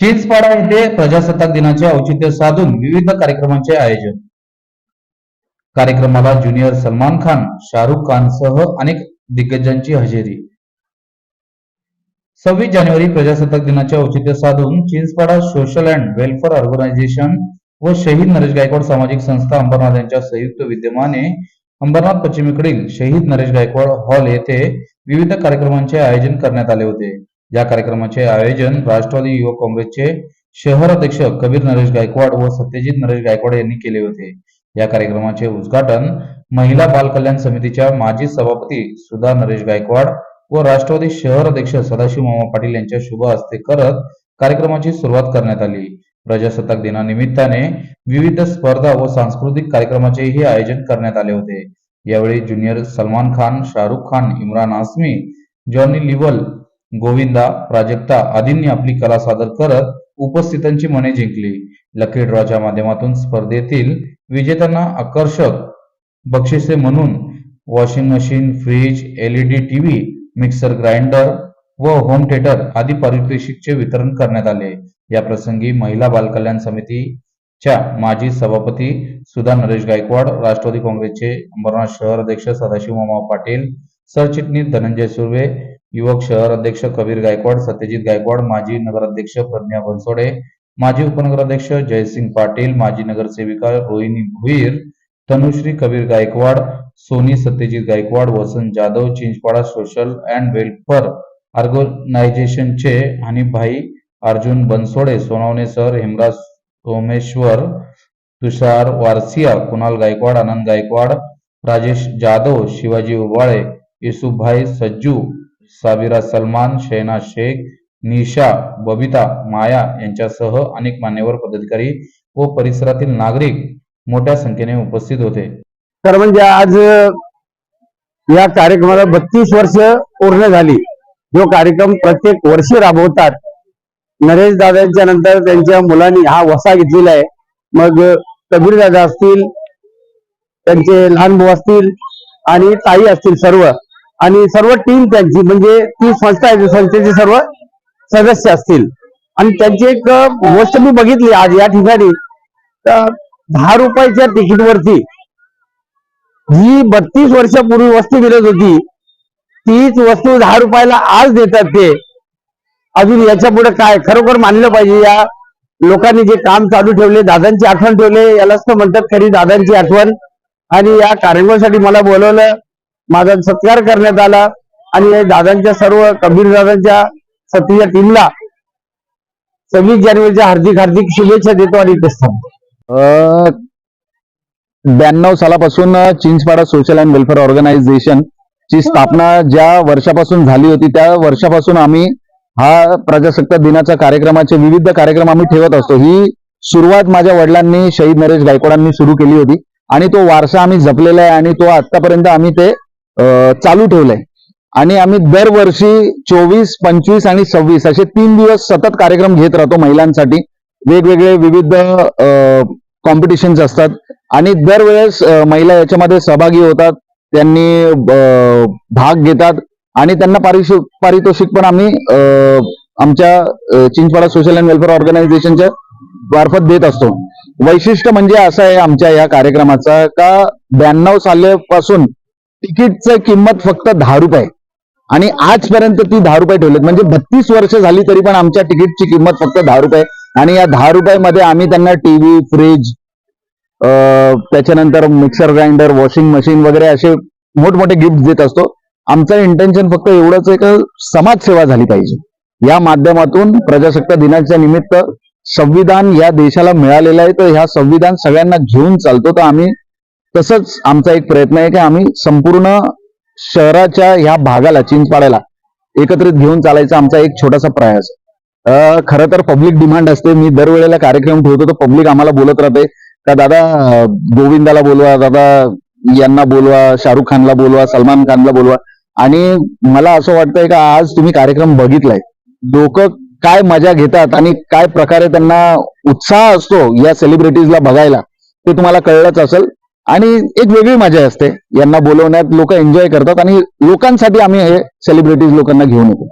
चिंचपाडा येथे प्रजासत्ताक दिनाचे औचित्य साधून विविध कार्यक्रमांचे आयोजन. कार्यक्रमाला ज्युनियर सलमान खान शाहरुख खानसह अनेक दिग्गजांची हजेरी. सव्वीस जानेवारी प्रजासत्ताक दिनाचे औचित्य साधून Chinchpada social and welfare organisation व शहीद नरेश गायकवाड सामाजिक संस्था अंबरनाथ यांच्या संयुक्त विद्यमाने अंबरनाथ पश्चिमेकडील शहीद नरेश गायकवाड हॉल येथे विविध कार्यक्रमांचे आयोजन करण्यात आले होते. या कार्यक्रमाचे आयोजन राष्ट्रवादी युवक काँग्रेसचे शहर अध्यक्ष कबीर नरेश गायकवाड व सत्यजित नरेश गायकवाड यांनी केले होते. या कार्यक्रमाचे उद्घाटन महिला बाल कल्याण समितीच्या माजी सभापती सुधा नरेश गायकवाड व राष्ट्रवादी शहर अध्यक्ष सदाशिव मामा पाटील यांच्या शुभ हस्ते करत कार्यक्रमाची सुरुवात करण्यात आली. प्रजासत्ताक दिनानिमित्ताने विविध स्पर्धा व सांस्कृतिक कार्यक्रमाचेही आयोजन करण्यात आले होते. यावेळी junior Salman Khan Shahrukh Khan Imran Asmi Johnny Lever Govinda Prajakta आदींनी आपली कला सादर करत उपस्थितांची मने जिंकली. लकी ड्रॉच्या माध्यमातून स्पर्धेतील विजेत्यांना आकर्षक बक्षिसे म्हणून washing machine fridge LED TV mixer grinder व होम थिएटर आदी पारितोषिकचे वितरण करण्यात आले. या प्रसंगी महिला बालकल्याण समितीच्या माजी सभापती सुधा नरेश गायकवाड राष्ट्रवादी काँग्रेसचे अंबरनाथ शहर अध्यक्ष सदाशिव मामा पाटील सरचिटणीस धनंजय सुर्वे युवक शहर अध्यक्ष कबीर गायकवाड सत्यजित गायकवाड माजी नगराध्यक्ष प्रज्ञा बनसोडे माजी उपनगराध्यक्ष जयसिंग पाटील माजी नगरसेविका Rohini Bhuir Tanushree Kabir Gaikwad Soni Satyajit Gaikwad Vasant Jadhav Chinchpada social and welfare ऑर्गनायझेशनचे हनीफभाई अर्जुन बनसोडे सोनवणे सर हेमराज सोमेश्वर तुषार वारसिया कुणाल गायकवाड आनंद गायकवाड राजेश जाधव शिवाजी उबाळे येसुभाई सज्जू साबिरा सलमान शैना शेख निशा बबिता माया यांच्यासह अनेक मान्यवर पदाधिकारी व परिसरातील नागरिक मोठ्या संख्येने उपस्थित होते. तर म्हणजे आज या कार्यक्रमाला बत्तीस वर्ष पूर्ण झाली. जो कार्यक्रम प्रत्येक वर्षी राबवतात. नरेश दादांच्या नंतर त्यांच्या मुलांनी हा वसा घेतलेला आहे. मग कबीर दादा असतील त्यांचे लहान भाऊ असतील आणि ताई असतील सर्व. आणि सर्व टीम त्यांची म्हणजे ती संस्था आहे संस्थेचे सर्व सदस्य असतील. आणि त्यांची एक गोष्ट मी बघितली आज या ठिकाणी. तर दहा रुपयाच्या तिकीटवरती जी बत्तीस वर्षापूर्वी वस्तू मिळत होती तीच वस्तू दहा रुपयाला आज देतात ते. अजून याच्यापुढे काय? खरोखर मानलं पाहिजे या लोकांनी जे काम चालू ठेवले दादांची आठवण ठेवले यालाच तर म्हणतात खरी दादांची आठवण. आणि या कार्यक्रमासाठी मला बोलवलं माझा सत्कार करण्यात आला आणि दादांच्या सर्व कबीर दादांच्या सतीय टीमला सव्वीस जानेवारीच्या हार्दिक हार्दिक शुभेच्छा देतो आणि इथेच थांबतो. ब्याण्णव सालापासून Chinchpada social and welfare organisation ची स्थापना ज्या वर्षापासून झाली होती त्या वर्षापासून आम्ही हा प्रजासत्ताक दिनाच्या कार्यक्रमाचे विविध कार्यक्रम आम्ही ठेवत असतो ही सुरुवात माझ्या वडिलांनी शहीद नरेश गायकवाडांनी सुरू केली होती आणि तो वारसा आम्ही जपलेला आहे आणि तो आतापर्यंत आम्ही ते चालू ठेवलंय. आणि आम्ही दरवर्षी चोवीस पंचवीस आणि सव्वीस असे तीन दिवस सतत कार्यक्रम घेत राहतो महिलांसाठी. वेगवेगळे विविध कॉम्पिटिशन्स असतात. आणि दरवेळेस महिला याच्यामध्ये सहभागी होतात. त्यांनी भाग घेतात. आणि त्यांना पारितोषिक पारितोषिक पण आम्ही आमच्या चिंचवाडा सोशल अँड वेलफेअर ऑर्गनायझेशनच्या मार्फत देत असतो. वैशिष्ट्य म्हणजे असं आहे आमच्या या कार्यक्रमाचा का ब्याण्णव सालेपासून तिकीटचं किंमत फक्त दहा रुपये. आणि आजपर्यंत ती दहा रुपये ठेवलेत. म्हणजे बत्तीस वर्ष झाली तरी पण आमच्या तिकीटची किंमत फक्त दहा रुपये. आणि या दहा रुपयामध्ये आम्ही त्यांना टीव्ही फ्रीज त्याच्यानंतर मिक्सर ग्राइंडर वॉशिंग मशीन वगैरे असे मोठमोठे गिफ्ट देत असतो. आमचं इंटेन्शन फक्त एवढंच आहे का समाजसेवा झाली पाहिजे. या माध्यमातून प्रजासत्ताक दिनाच्या निमित्त संविधान या देशाला मिळालेलं आहे. तर ह्या संविधान सगळ्यांना घेऊन चालतो. तर आम्ही तसंच आमचा एक प्रयत्न आहे की आम्ही संपूर्ण शहराच्या ह्या भागाला चिंचपाड्याला एकत्रित घेऊन चालायचा आमचा एक छोटासा प्रयास. खर खरं तर पब्लिक डिमांड असते. मी दरवेळेला कार्यक्रम ठेवतो तर पब्लिक आम्हाला बोलत राहते. का दादा गोविंदाला बोलवा दादा यांना बोलवा शाहरुख खानला बोलवा सलमान खानला बोलवा. आणि मला असं वाटतंय का आज तुम्ही कार्यक्रम बघितलाय. लोक काय मजा घेतात आणि काय प्रकारे त्यांना उत्साह असतो या सेलिब्रिटीजला बघायला ते तुम्हाला कळलंच असेल. आणि एक वेगळी मजा असते. यांना बोलवण्यात लोक एन्जॉय करतात आणि लोकांसाठी आम्ही हे सेलिब्रिटीज लोकांना घेऊन येतो.